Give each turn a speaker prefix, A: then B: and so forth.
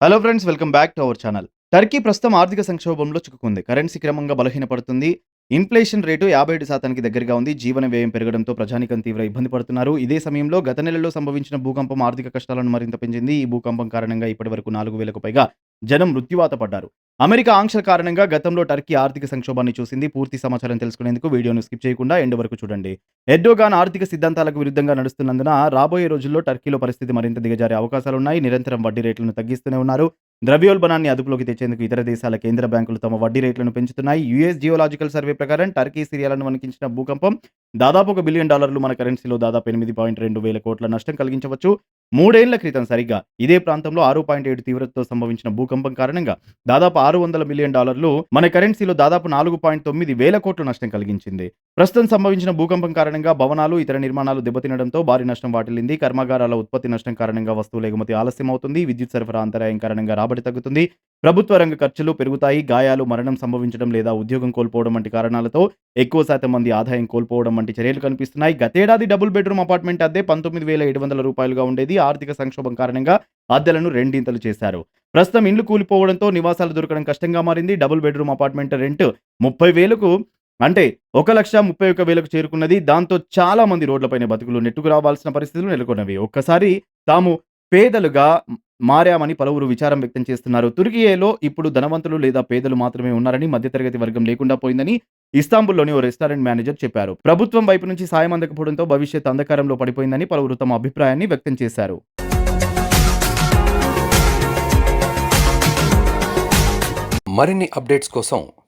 A: Hello friends welcome back to our channel Turkey ప్రస్తుతం ఆర్థిక సంక్షోభంలో చిక్కుకుంది. కరెన్సీ క్రమంగా బలహీనపడుతుంది. ఇన్ఫ్లేషన్ రేటు యాభై ఏడు శాతానికి దగ్గరగా ఉంది. జీవన వ్యయం పెరగడంతో ప్రజానికం తీవ్ర ఇబ్బంది పడుతున్నారు. ఇదే సమయంలో గత నెలలో సంభవించిన భూకంపం ఆర్థిక కష్టాలను మరింత పెంచింది. ఈ భూకంపం కారణంగా ఇప్పటివరకు నాలుగు వేలకు పైగా జనం మృత్యువాత పడ్డారు. అమెరికా ఆంక్షల కారణంగా గతంలో టర్కీ ఆర్థిక సంక్షోభాన్ని చూసింది. పూర్తి సమాచారం తెలుసుకునేందుకు వీడియోను స్కిప్ చేయకుండా ఎండ్ వరకు చూడండి. ఎర్డోగాన్ ఆర్థిక సిద్ధాంతాలకు విరుద్ధంగా నడుస్తున్నందున రాబోయే రోజుల్లో టర్కీలో పరిస్థితి మరింత దిగజారే అవకాశాలున్నాయి నిరంతరం వడ్డీ రేట్లను తగ్గిస్తూనే ఉన్నారు. ద్రవ్యోల్బణాన్ని అదుపులోకి తెచ్చేందుకు ఇతర దేశాల కేంద్ర బ్యాంకులు తమ వడ్డీ రేట్లను పెంచుతున్నాయి. యుఎస్ జియోలాజికల్ సర్వే ప్రకారం టర్కీ సిరియాలను వణికించిన భూకంపం దాదాపు ఒక బిలియన్ డాలర్లు మన కరెన్సీలో దాదాపు ఎనిమిది పాయింట్ రెండు వేల కోట్ల నష్టం కలిగించవచ్చు. మూడేళ్ళ క్రితం సరిగ్గా ఇదే ప్రాంతంలో ఆరు పాయింట్ ఏడు తీవ్రతతో సంభవించిన భూకంపం కారణంగా దాదాపు ఆరు వందల మిలియన్ డాలర్లు మన కరెన్సీలో దాదాపు నాలుగు పాయింట్ తొమ్మిది వేల కోట్ల నష్టం కలిగించింది. ప్రస్తుతం సంభవించిన భూకంపం కారణంగా భవనాలు ఇతర నిర్మాణాలు దెబ్బతినడంతో భారీ నష్టం వాటిల్లింది. కర్మాగారాల ఉత్పత్తి నష్టం కారణంగా వస్తువుల ఎగుమతి ఆలస్యం అవుతుంది. విద్యుత్ సరఫరా అంతరాయం కారణంగా రాబడి తగ్గుతుంది. ప్రభుత్వ రంగ ఖర్చులు పెరుగుతాయి. గాయాలు మరణం సంభవించడం లేదా ఉద్యోగం కోల్పోవడం వంటి కారణాలతో ఎక్కువ శాతం మంది ఆదాయం కోల్పోవడం వంటి చర్యలు కనిపిస్తున్నాయి. గతేడాది డబుల్ బెడ్రూమ్ అపార్ట్మెంట్ అద్దె పంతొమ్మిది వేల ఏడు వందల రూపాయలుగా ఉండేది. ఆర్థిక సంక్షోభం కారణంగా అద్దెలను రెండింతలు చేశారు. ప్రస్తుతం ఇండ్లు కూలిపోవడంతో నివాసాలు దొరకడం కష్టంగా మారింది. డబుల్ బెడ్రూమ్ అపార్ట్మెంట్ రెంట్ ముప్పై వేలకు అంటే ఒక లక్ష ముప్పై ఒక్క వేలకు చేరుకున్నది. దాంతో చాలా మంది రోడ్లపైన బతుకులు నెట్టుకు రావాల్సిన పరిస్థితులు నెలకొన్నవి. ఒక్కసారి తాము పేదలుగా మారామని పలువురు విచారం వ్యక్తం చేస్తున్నారు. తుర్కియేలో ఇప్పుడు ధనవంతులు లేదా పేదలు మాత్రమే ఉన్నారని మధ్యతరగతి వర్గం లేకుండా పోయిందని ఇస్తాంబుల్లోని ఓ రెస్టారెంట్ మేనేజర్ చెప్పారు. ప్రభుత్వం వైపు నుంచి సాయం అందకపోవడంతో భవిష్యత్ అంధకారంలో పడిపోయిందని పలువురు తమ అభిప్రాయాన్ని వ్యక్తం చేశారు.
B: మరిన్ని అప్డేట్స్ కోసం